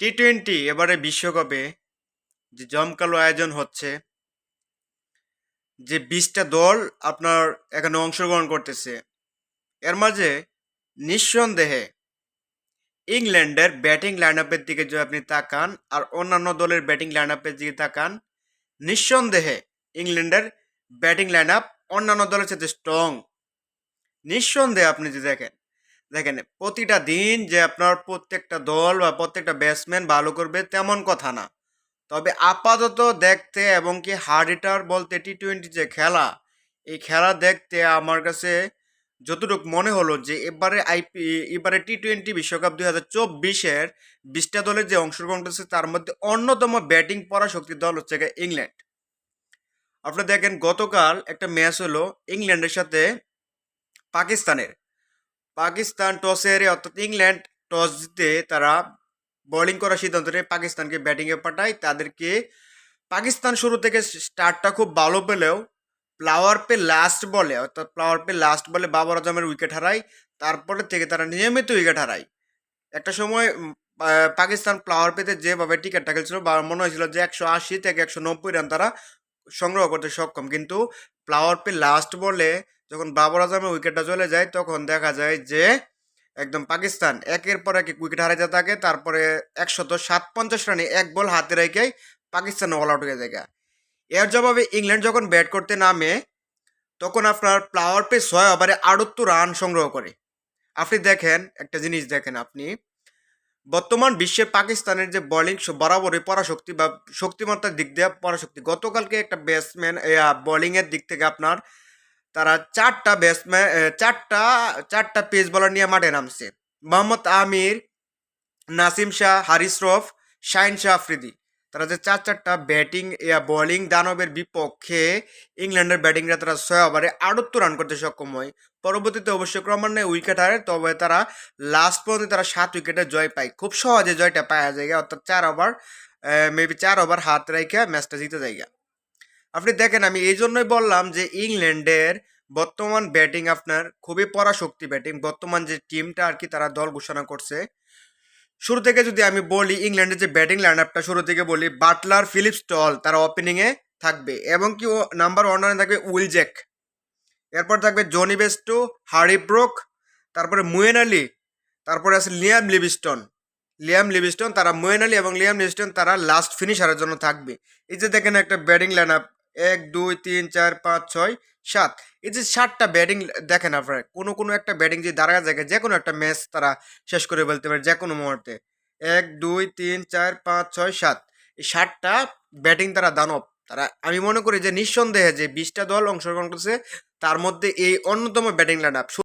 T twenty এবারে বিশ্বকাপে যে জমকালো আয়োজন হচ্ছে, যে বিশটা দল আপনার এখানে অংশগ্রহণ করতেছে, এর মাঝে নিঃসন্দেহে ইংল্যান্ডের ব্যাটিং লাইন আপের দিকে যদি আপনি তাকান আর অন্যান্য দলের ব্যাটিং লাইন আপের দিকে তাকান, নিঃসন্দেহে ইংল্যান্ডের ব্যাটিং লাইন আপ অন্যান্য দলের সাথে স্ট্রং নিঃসন্দেহে আপনি যদি দেখেন দেখেন, প্রতিটা দিন যে আপনার প্রত্যেকটা দল বা প্রত্যেকটা ব্যাটসম্যান ভালো করবে তেমন কথা না। তবে আপাতত দেখতে এবং কি হার্ড হিটার বলতে টি টোয়েন্টি যে খেলা, এই খেলা দেখতে আমার কাছে যতটুকু মনে হলো যে এবারে আইপি এবারে টি টোয়েন্টি বিশ্বকাপ দুই হাজার চব্বিশের বিশটা দলের যে অংশগ্রহণ করছে তার মধ্যে অন্যতম ব্যাটিং পরাশক্তির দল হচ্ছে ইংল্যান্ড। আপনি দেখেন গতকাল একটা ম্যাচ হলো ইংল্যান্ডের সাথে পাকিস্তানের। পাকিস্তান টসে হেরে, অর্থাৎ ইংল্যান্ড টস জিতে তারা বোলিং করার সিদ্ধান্ত নেয় পাকিস্তানকে ব্যাটিংয়ে পাঠায়। তাদেরকে পাকিস্তান শুরু থেকে স্টার্টটা খুব ভালো পেলেও প্লাওয়ার পে লাস্ট বলে, অর্থাৎ প্লাওয়ার পে লাস্ট বলে বাবর আজমের উইকেট হারায়। তারপরে থেকে তারা নিয়মিত উইকেট হারায়। একটা সময় পাকিস্তান প্লাওয়ার পেতে যেভাবে টিকিটটা খেলছিল, বা মনে হয়েছিল যে একশো আশি থেকে একশো নব্বই রান তারা সংগ্রহ করতে সক্ষম। কিন্তু প্লাওয়ার পে লাস্ট বলে যখন বাবর আজমের উইকেটটা চলে যায়, তখন দেখা যায় যে একদম পাকিস্তান একের পর এক উইকেট হারাইতে থাকে, তারপরে একশত সাত পঞ্চাশ রানে এক বল হাতে রেখে পাকিস্তান অল আউট হয়ে যায় এর জবাবে ইংল্যান্ড যখন ব্যাট করতে নামে, তখন আপনার প্লাওয়ার পে ছয় ওভারে আটাত্তর রান সংগ্রহ করে। আপনি দেখেন, একটা জিনিস দেখেন আপনি, বর্তমান বিশ্বের পাকিস্তানের যে বোলিং বরাবরই পরাশক্তি বা শক্তিমত্তার দিক দিয়ে পরাশক্তি। গতকালকে একটা ব্যাটসম্যান বোলিংয়ের দিক থেকে আপনার তারা চারটা ব্যাটসম্যান চারটা চারটা পেস বলার নিয়ে মাঠে নামছে। মোহাম্মদ আমির, নাসিম শাহ, হারিস রফ শাহিন শাহ আফ্রিদি। তারা যে চার চারটা ব্যাটিং বোলিং দানবের বিপক্ষে ইংল্যান্ডের ব্যাটিংরা তারা ছয় ওভারে আটাত্তর রান করতে সক্ষম হয়। পরবর্তীতে অবশ্যই ক্রমান্বয়ে উইকেট হারে, তবে তারা লাস্ট পর্যন্ত তারা সাত উইকেটে জয় পায়। খুব সহজে জয়টা পাওয়া যায়, অর্থাৎ চার ওভার মেবি চার ওভার হাত রেখে ম্যাচটা জিতে যায়। আপনি দেখেন, আমি এই জন্যই বললাম যে ইংল্যান্ডের বর্তমান ব্যাটিং আপনার খুবই পরাশক্তি ব্যাটিং। বর্তমান যে টিমটা আর কি তারা দল ঘোষণা করছে। শুরু থেকে যদি আমি বলি, ইংল্যান্ডের যে ব্যাটিং লাইন আপটা শুরু থেকে বলি, বাটলার, ফিলিপস টল, তারা ওপেনিংয়ে থাকবে। এবং কি ও নাম্বার ওয়ানে থাকবে উইল জ্যাক। এরপর থাকবে জনি বেস্টো, হারি ব্রোক, তারপরে মুয়েন আলী, তারপরে আছে লিয়াম লিভিস্টন। লিয়াম লিভিস্টন, তারা মুয়েন আলী এবং লিয়াম লিভিস্টন তারা লাস্ট ফিনিশারের জন্য থাকবে। এই যে দেখেন একটা ব্যাটিং লাইন আপ এক, দুই, তিন, চার, পাঁচ, ছয়, সাত। এই যে সাতটা ব্যাটিং দেখেন আপনারা, কোনো কোনো একটা ব্যাটিং যে দাঁড়া জায়গায় যে কোনো একটা ম্যাচ তারা শেষ করে ফেলতে পারে যে কোনো মুহূর্তে। এক, দুই, তিন, চার, পাঁচ, ছয়, সাত। এই সাতটা ব্যাটিং তারা দানব তারা, আমি মনে করি যে নিঃসন্দেহে যে বিশটা দল অংশগ্রহণ করছে, তার মধ্যে এই অন্যতম ব্যাটিং লাইন আপ